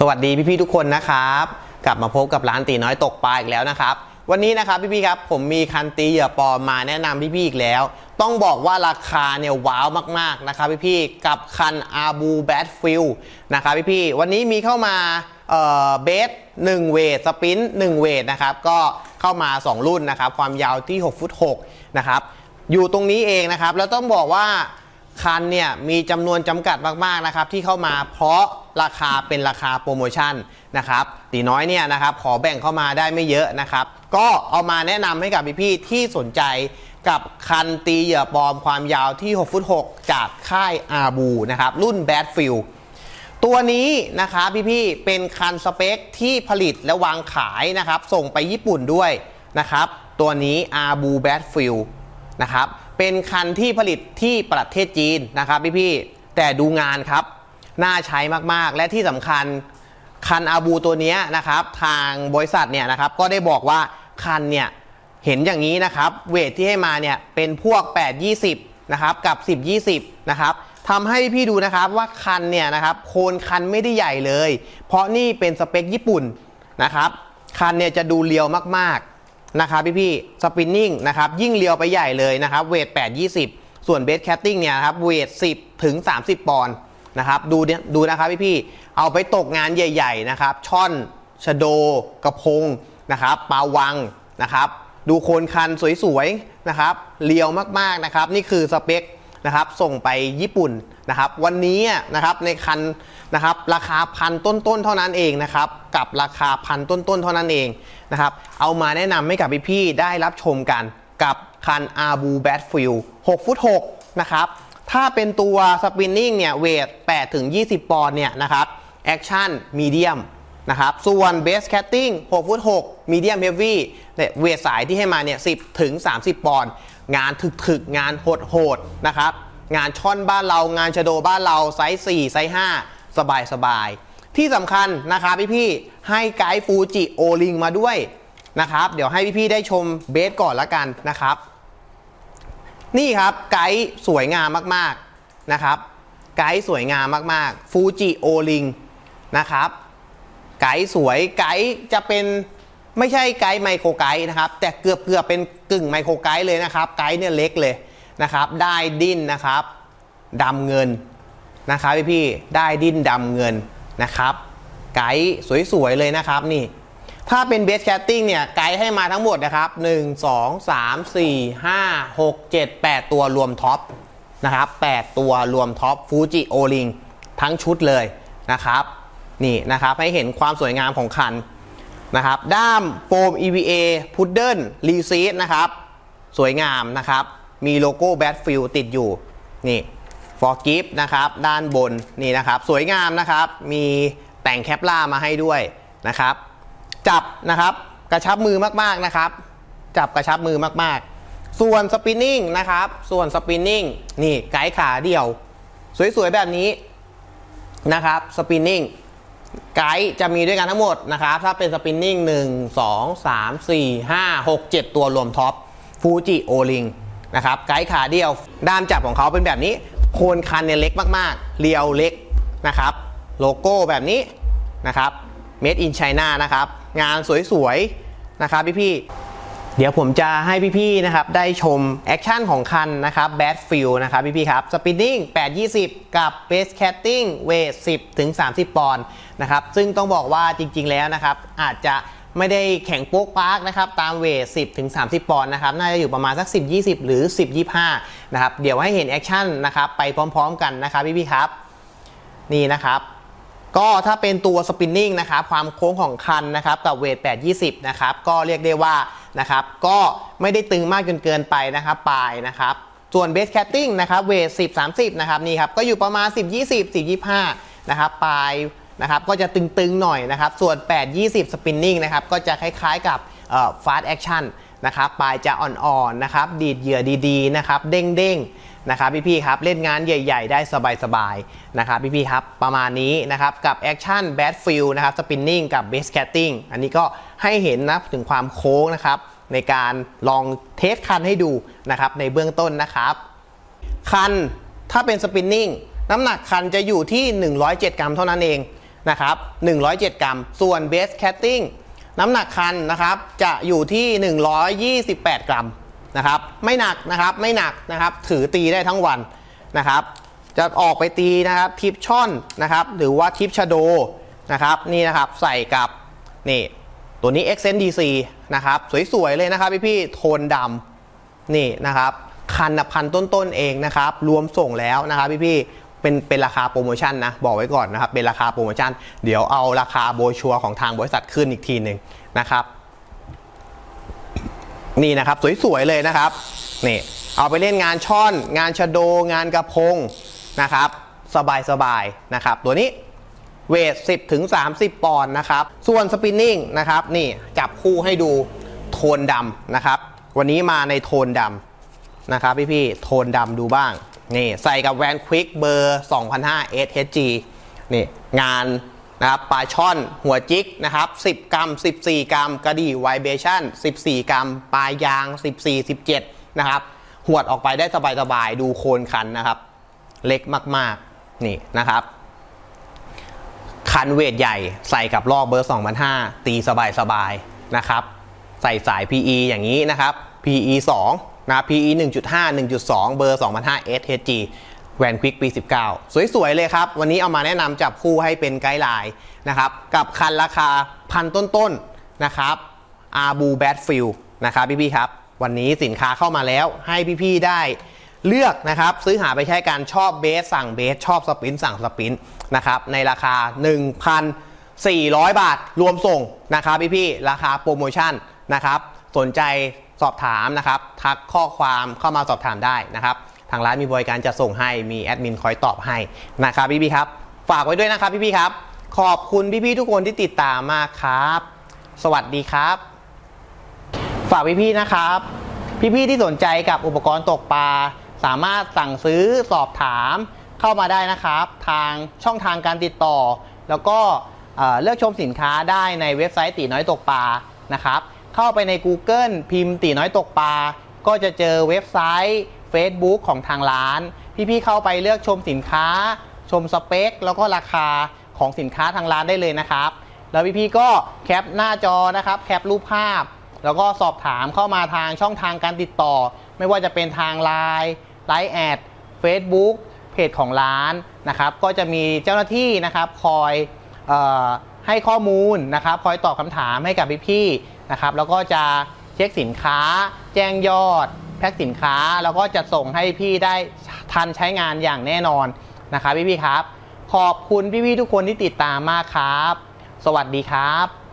สวัสดีพี่ๆทุกคนนะครับ กลับมาพบกับร้านตีน้อยตกปลาอีกแล้วนะครับ วันนี้นะครับพี่ๆครับผมมีคันตีเหยื่อปลอมมาแนะนำพี่ๆอีกแล้ว ต้องบอกว่าราคาเนี่ยว้าวมากๆนะครับพี่ๆกับคันอาบูแบทฟิลนะครับพี่ๆวันนี้มีเข้ามาเอ่อเบส1เวทสปิน1เวทนะครับก็เข้ามา 2 รุ่นนะครับความยาวที่6ฟุต6นะครับอยู่ตรงนี้เองนะครับแล้วต้องบอกว่า คันเนี่ยมีจำนวนจำกัดมากๆนะครับที่เข้ามาเพราะราคาเป็นราคาโปรโมชั่นนะครับตีน้อยเนี่ยนะครับขอแบ่งเข้ามาได้ไม่เยอะนะครับก็เอามาแนะนำให้กับพี่ๆที่สนใจกับคันตีเหยื่อปลอมความยาวที่6ฟุต6จากค่ายอาบูนะครับรุ่น Bad f i e l ตัวนี้นะครับพี่ๆเป็นคันสเปคที่ผลิตและวางขายนะครับส่งไปญี่ปุ่นด้วยนะครับตัวนี้อาบูแบทฟิลนะครับ เป็นคันที่ผลิตที่ประเทศจีนนะครับพี่ๆแต่ดูงานครับ น่าใช้มากๆ และที่สำคัญคันอาบูตัวนี้นะครับ ทางบริษัทเนี่ยนะครับ ก็ได้บอกว่าคันเนี่ยเห็นอย่างนี้นะครับ เวทที่ให้มาเนี่ยเป็นพวก 8 20 นะครับกับ 10 20 นะครับทำให้พี่ดูนะครับว่าคันเนี่ยนะครับโคนคันไม่ได้ใหญ่เลย เพราะนี่เป็นสเปคญี่ปุ่นนะครับ คันเนี่ยจะดูเรียวมากๆ นะครับพี่ๆสปินนิ่งนะครับยิ่งเลียวไปใหญ่เลยนะครับเวท 8 20 ส่วนเบสแคตติ้งเนี่ยครับเวท 10 ถึง 30 ปอนด์นะครับดูเนี่ยดูนะครับพี่ๆเอาไปตกงานใหญ่ ๆ นะครับ ช่อนชโด กระพงนะครับปลาวังนะครับ ดูโคนคันสวยๆนะครับเลียวมากๆนะครับ นี่คือสเปค นะครับส่งไปญี่ปุ่นนะครับวันนี้นะครับในคันนะครับราคาพันต้นๆเท่านั้นเองนะครับกับราคาพันต้นๆเท่านั้นเองนะครับเอามาแนะนำให้กับพี่ๆได้รับชมกันกับคัน a r b u b a t f i e l 6ฟุต6นะครับถ้าเป็นตัวสปินนิ่งเนี่ยเวท8ถึง20 ปอนด์เนี่ยนะครับแอคชั่นมีเดียมนะครับส่วนเบสแคตติ้ง6ฟุต6มีเดียมเฮฟวี่เวทสายที่ให้มาเนี่ย10ถึง30 ปอนด์ งานถึกๆ งานโหดๆนะครับ งานช่อนบ้านเรางานชะโดบ้านเราไซส์4ไซส์5สบายๆ ที่สำคัญนะครับพี่ๆให้ไกด์ฟูจิโอลิงมาด้วยนะครับ เดี๋ยวให้พี่ๆได้ชมเบสก่อนละกันนะครับ นี่ครับไกด์สวยงามมากๆนะครับ ไกด์สวยงามมากๆฟูจิโอลิงนะครับ ไกด์สวยไกด์จะเป็นไม่ใช่ไกด์ไมโครไกด์นะครับ แต่เกือบเกือบเป็นึ่งไมโครไกด์เลยนะครับ ไกด์เนี่ยเล็กเลยนะครับ ได้ดิ้นนะครับดำเงินนะครับพี่พี่ได้ดิ้นดำเงินนะครับ ไกด์สวยๆเลยนะครับนี่ถ้าเป็นเบสแคตติ้งเนี่ยไกด์ให้มาทั้งหมดนะครับ 1 2 3 4 5 6 7 8 ตัวรวมท็อปนะครับ8ตัวรวมท็อปฟูจิโอลิงทั้งชุดเลยนะครับ นี่นะครับให้เห็นความสวยงามของคัน นะครับ ด้ามโฟม EVA พุดเดิลรีซีดนะครับ สวยงามนะครับ มีโลโก้แบทฟิลติดอยู่ นี่ฟอร์กิฟนะครับ ด้านบนนี่นะครับ สวยงามนะครับ มีแต่งแคปล่ามาให้ด้วยนะครับ จับนะครับ กระชับมือมากๆนะครับ จับกระชับมือมากๆ ส่วนสปินนิ่งนะครับ ส่วนสปินนิ่งนี่ไกด์ขาเดี่ยว สวยๆแบบนี้นะครับ สปินนิ่ง ไกด์จะมีด้วยกันทั้งหมดนะครับถ้าเป็นสปินนิ่ง1 2 3 4 5 6 7 ตัวรวมท็อปฟูจิโอลิงนะครับไกด์ขาเดียว ด้ามจับของเขาเป็นแบบนี้ โคนคันเนี่ยเล็กมากๆ เรียวเล็กนะครับ โลโก้แบบนี้นะครับ Made in China นะครับ งานสวยๆ นะครับพี่ๆ เดี๋ยวผมจะให้พี่ๆนะครับได้ชมแอคชั่นของคันนะครับ Bad Feel นะครับพี่ๆครับ Spinning 820 กับ Base Catting Weight 10ถึง30 ปอนด์นะครับซึ่งต้องบอกว่าจริงๆแล้วนะครับอาจจะไม่ได้แข่งโป๊กปาร์กนะครับตามเวท 10ถึง30 ปอนด์นะครับน่าจะอยู่ประมาณสัก 10 20 หรือ 10 25 นะครับเดี๋ยวให้เห็นแอคชั่นนะครับไปพร้อมๆกันนะครับพี่ๆครับ นี่นะครับ ก็ถ้าเป็นตัวสปินนิ่งนะครับความโค้งของคันนะครับกับเวท 820 นะครับก็เรียกได้ว่านะครับก็ไม่ได้ตึงมากจนเกินไปนะครับปลายนะครับส่วนเบสแคตติ้งนะครับเวท 10 30 นะครับนี่ครับก็อยู่ประมาณ 10 20 10 25 นะครับปลายนะครับก็จะตึงๆหน่อยนะครับส่วน 8 20 สปินนิ่งนะครับก็จะคล้ายๆกับฟาสต์แอคชั่นนะครับปลายจะอ่อนๆนะครับดีดเหยื่อดีๆนะครับเด้งๆ นะครับพี่ๆครับเล่นงานใหญ่ ๆ ได้สบายๆนะครับพี่ๆครับประมาณนี้นะครับกับแอคชั่นแบดฟิลนะครับสปินนิ่งกับเบสแคตติ้งอันนี้ก็ให้เห็นนะถึงความโค้งนะครับในการลองเทสคันให้ดูนะครับในเบื้องต้นนะครับคันถ้าเป็นสปินนิ่งน้ำหนักคันจะอยู่ที่ 107 กรัมเท่านั้นเองนะครับ107 กรัม ส่วนเบสแคตติ้งน้ำหนักคันนะครับจะอยู่ที่ 128 กรัม นะครับ ไม่หนักนะครับไม่หนักนะครับ ถือตีได้ทั้งวันนะครับ จะออกไปตีนะครับทิปช่อนนะครับ หรือว่าทิปชโดนะครับนี่นะครับใส่กับนี่ตัวนี้ XNDC นะครับสวยๆเลยนะครับพี่ๆโทนดำนี่นะครับคันนะพันต้นๆเองนะครับ รวมส่งแล้วนะครับพี่ๆเป็นเป็นราคาโปรโมชั่นนะ บอกไว้ก่อนนะครับ เป็นราคาโปรโมชั่น เดี๋ยวเอาราคาโบชัวของทางบริษัทขึ้นอีกทีหนึ่งนะครับ นี่นะครับสวยๆเลยนะครับนี่เอาไปเล่นงานช่อน งานชะโด งานกระพงนะครับ สบายๆนะครับ ตัวนี้เวท 10ถึง30 ปอนด์นะครับ ส่วนสปินนิ่งนะครับ นี่จับคู่ให้ดูโทนดำนะครับ วันนี้มาในโทนดำนะครับพี่ๆโทนดำดูบ้าง นี่ใส่กับแวนควิกเบอร์ 2005 SHG นี่งาน นะครับปลาช่อนหัวจิกนะครับ 10 กรัม 14 กรัม กระดี่ไวเบชั่น 14 กรัม ปลายยาง 14 17 นะครับ หวดออกไปได้สบายๆ ดูโคนคันนะครับ เล็กมากๆ นี่นะครับ คันเวทใหญ่ใส่กับลอกเบอร์ 2005 ตีสบายๆ นะครับ ใส่สาย PE อย่างนี้นะครับ PE 2นะ PE 1.5 1.2 เบอร์ 2005 SHG แวนควิกปี 19 สวย ๆ เลยครับ วันนี้เอามาแนะนำจับคู่ให้เป็นไกด์ไลน์นะครับ กับคันราคาพันต้น ๆ นะครับอาบูแบทฟิลนะครับพี่ ๆ ครับ วันนี้สินค้าเข้ามาแล้วให้พี่ ๆ ได้เลือกนะครับ ซื้อหาไปใช้การชอบเบส สั่งเบส ชอบสปรินต์สั่งสปรินต์นะครับ ในราคา 1,400 บาทรวมส่งนะครับพี่ ๆ ราคาโปรโมชั่นนะครับ สนใจสอบถามนะครับ ทักข้อความเข้ามาสอบถามได้นะครับางร้านมีบริการจะส่งให้มีแอดมินคอยตอบให้นะครับพี่ๆครับ ฝากไว้ด้วยนะครับพี่ๆครับ ขอบคุณพี่ๆทุกคนที่ติดตามมากครับ สวัสดีครับ ฝากพี่ๆนะครับ พี่ๆที่สนใจกับอุปกรณ์ตกปลาสามารถสั่งซื้อสอบถามเข้ามาได้นะครับ ทางช่องทางการติดต่อ แล้วก็เอ่อเลือกชมสินค้าได้ในเว็บไซต์ตีน้อยตกปลานะครับ เข้าไปใน Google พิมพ์ตีน้อยตกปลาก็จะเจอเว็บไซต์ Facebook ของทางร้าน พี่ๆเข้าไปเลือกชมสินค้า ชมสเปค แล้วก็ราคาของสินค้าทางร้านได้เลยนะครับ แล้วพี่ๆก็แคปหน้าจอนะครับ แคปรูปภาพ แล้วก็สอบถามเข้ามาทางช่องทางการติดต่อ ไม่ว่าจะเป็นทาง Line ไลน์แอด Facebook เพจของร้านนะครับ ก็จะมีเจ้าหน้าที่นะครับคอยออให้ข้อมูลนะครับ คอยตอบคำถามให้กับพี่ๆนะครับ แล้วก็จะเช็คสินค้า แจ้งยอด พ็คสินค้า แล้วก็จะส่งให้พี่ได้ทันใช้งานอย่างแน่นอนนะครับพี่ๆครับ ขอบคุณพี่ๆทุกคนที่ติดตามมากครับ สวัสดีครับ